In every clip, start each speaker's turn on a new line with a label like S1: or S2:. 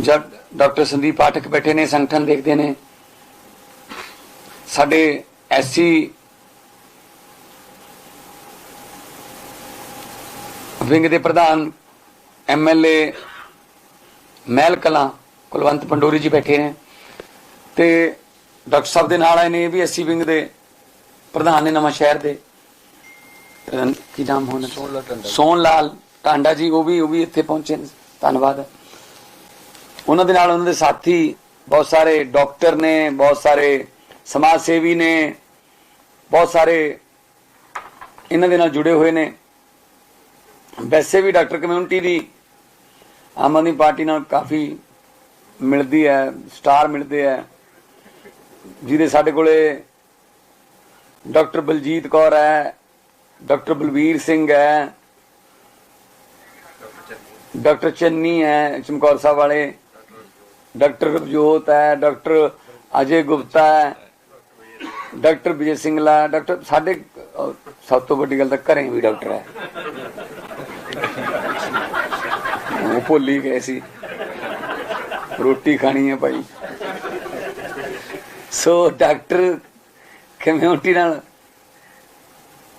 S1: ਜਦ ਡਾਕਟਰ ਸੰਦੀਪ ਪਾਠਕ ਬੈਠੇ ਨੇ ਸੰਗਠਨ ਦੇਖਦੇ ਨੇ ਸਾਡੇ ਐਸਸੀ ਵਿੰਗ ਦੇ ਪ੍ਰਧਾਨ ਐਮਐਲਏ ਮਹਿਲ ਕਲਾਂ ਕੁਲਵੰਤ ਪੰਡੋਰੀ ਜੀ ਬੈਠੇ ਨੇ ਤੇ ਡਾਕਟਰ ਸਾਹਿਬ ਦੇ ਨਾਲ ਆਏ ਨੇ ਵੀ ਐਸਸੀ ਵਿੰਗ ਦੇ ਪ੍ਰਧਾਨ ਨੇ ਨਵਾਂ ਸ਼ਹਿਰ ਦੇ। ਕੀ ਨਾਮ ਹੋਣਾ? ਸੋਨ ਲਾਲ ਟਾਂਡਾ ਜੀ ਉਹ ਵੀ ਉਹ ਵੀ ਇੱਥੇ ਪਹੁੰਚੇ ਨੇ। ਧੰਨਵਾਦ। ਉਹਨਾਂ ਦੇ ਨਾਲ ਉਹਨਾਂ ਦੇ ਸਾਥੀ, ਬਹੁਤ ਸਾਰੇ ਡਾਕਟਰ ਨੇ, ਬਹੁਤ ਸਾਰੇ ਸਮਾਜ ਸੇਵੀ ਨੇ, ਬਹੁਤ ਸਾਰੇ ਇਹਨਾਂ ਦੇ ਨਾਲ ਜੁੜੇ ਹੋਏ ਨੇ। ਵੈਸੇ ਵੀ ਡਾਕਟਰ ਕਮਿਊਨਿਟੀ ਦੀ ਆਮ ਆਦਮੀ ਪਾਰਟੀ ਨਾਲ ਕਾਫੀ ਮਿਲਦੀ ਹੈ, ਸਟਾਰ ਮਿਲਦੇ ਹੈ। ਜਿਹਦੇ ਸਾਡੇ ਕੋਲੇ ਡਾਕਟਰ ਬਲਜੀਤ ਕੌਰ ਹੈ, ਡਾਕਟਰ ਬਲਵੀਰ ਸਿੰਘ ਹੈ, ਡਾਕਟਰ ਚੰਨੀ ਹੈ, ਚਮਕੌਰ ਸਾਹਿਬ ਵਾਲੇ। ਡਾਕਟਰ ਰਵਜੋਤ ਹੈ, ਡਾਕਟਰ ਅਜੇ ਗੁਪਤਾ ਹੈ, ਡਾਕਟਰ ਵਿਜੇ ਸਿੰਘਲਾ ਡਾਕਟਰ ਸਾਡੇ ਸਭ ਤੋਂ ਵੱਡੀ ਗੱਲ ਤਾਂ ਘਰੇ ਵੀ ਡਾਕਟਰ ਹੈ। ਉਹ ਭੁੱਲ ਗਏ ਸੀ। ਰੋਟੀ ਖਾਣੀ ਹੈ ਭਾਈ। ਸੋ ਡਾਕਟਰ ਕਮਿਊਨਿਟੀ ਨਾਲ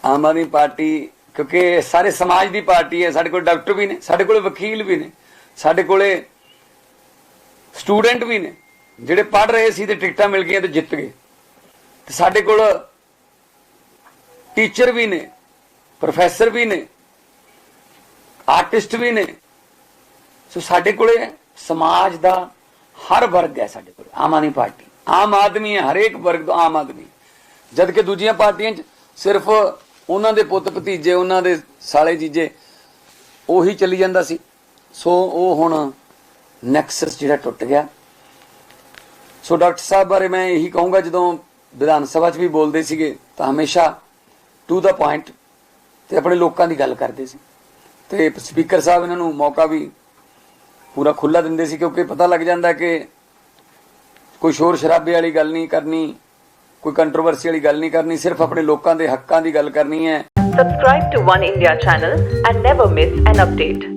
S1: ਆਮ ਆਦਮੀ ਪਾਰਟੀ, ਕਿਉਂਕਿ ਸਾਰੇ ਸਮਾਜ ਦੀ ਪਾਰਟੀ ਹੈ, ਸਾਡੇ ਕੋਲ ਡਾਕਟਰ ਵੀ ਨੇ, ਸਾਡੇ ਕੋਲ ਵਕੀਲ ਵੀ ਨੇ, ਸਾਡੇ ਕੋਲੇ ਸਟੂਡੈਂਟ ਵੀ ਨੇ, ਜਿਹੜੇ ਪੜ ਰਹੇ ਸੀ ਤੇ ਟਿਕਟਾਂ ਮਿਲ ਗਈਆਂ ਤੇ ਜਿੱਤ ਗਏ। ਤੇ ਸਾਡੇ ਕੋਲ ਟੀਚਰ ਵੀ ਨੇ, ਪ੍ਰੋਫੈਸਰ ਵੀ ਨੇ, ਆਰਟਿਸਟ ਵੀ ਨੇ। ਸੋ ਸਾਡੇ ਕੋਲੇ ਸਮਾਜ ਦਾ ਹਰ ਵਰਗ ਹੈ ਸਾਡੇ ਕੋਲ, ਆਮ ਆਦਮੀ ਪਾਰਟੀ। ਆਮ ਆਦਮੀ ਹੈ, ਹਰੇਕ ਵਰਗ ਤੋਂ ਆਮ ਆਦਮੀ। ਜਦ ਕਿ ਦੂਜੀਆਂ ਪਾਰਟੀਆਂ 'ਚ ਸਿਰਫ ਉਹਨਾਂ ਦੇ ਪੁੱਤ ਭਤੀਜੇ, ਉਹਨਾਂ ਦੇ ਸਾਲੇ ਜੀਜੇ, ਉਹੀ ਚੱਲੀ ਜਾਂਦਾ ਸੀ। ਸੋ ਉਹ ਹੁਣ ਨੈਕਸਸ ਜਿਹੜਾ ਟੁੱਟ ਗਿਆ। ਸੋ ਡਾਕਟਰ ਸਾਹਿਬ ਬਾਰੇ ਮੈਂ ਇਹੀ ਕਹੂੰਗਾ, ਜਦੋਂ ਵਿਧਾਨ ਸਭਾ 'ਚ ਵੀ ਬੋਲਦੇ ਸੀਗੇ, ਤਾਂ ਹਮੇਸ਼ਾ ਟੂ ਦਾ ਪੁਆਇੰਟ ਤੇ ਆਪਣੇ ਲੋਕਾਂ ਦੀ ਗੱਲ ਕਰਦੇ ਸੀ। ਤੇ ਸਪੀਕਰ ਸਾਹਿਬ ਇਹਨਾਂ ਨੂੰ ਮੌਕਾ ਵੀ ਪੂਰਾ ਖੁੱਲਾ ਦਿੰਦੇ ਸੀ, ਕਿਉਂਕਿ ਪਤਾ ਲੱਗ ਜਾਂਦਾ ਕਿ ਕੋਈ ਸ਼ੋਰ ਸ਼ਰਾਬੇ ਵਾਲੀ ਗੱਲ ਨਹੀਂ ਕਰਨੀ, ਕੋਈ ਕੰਟਰੋਵਰਸੀ ਵਾਲੀ ਗੱਲ ਨਹੀਂ ਕਰਨੀ, ਸਿਰਫ ਆਪਣੇ ਲੋਕਾਂ ਦੇ ਹੱਕਾਂ ਦੀ ਗੱਲ ਕਰਨੀ ਹੈ।
S2: Subscribe to One India channel and never miss an update.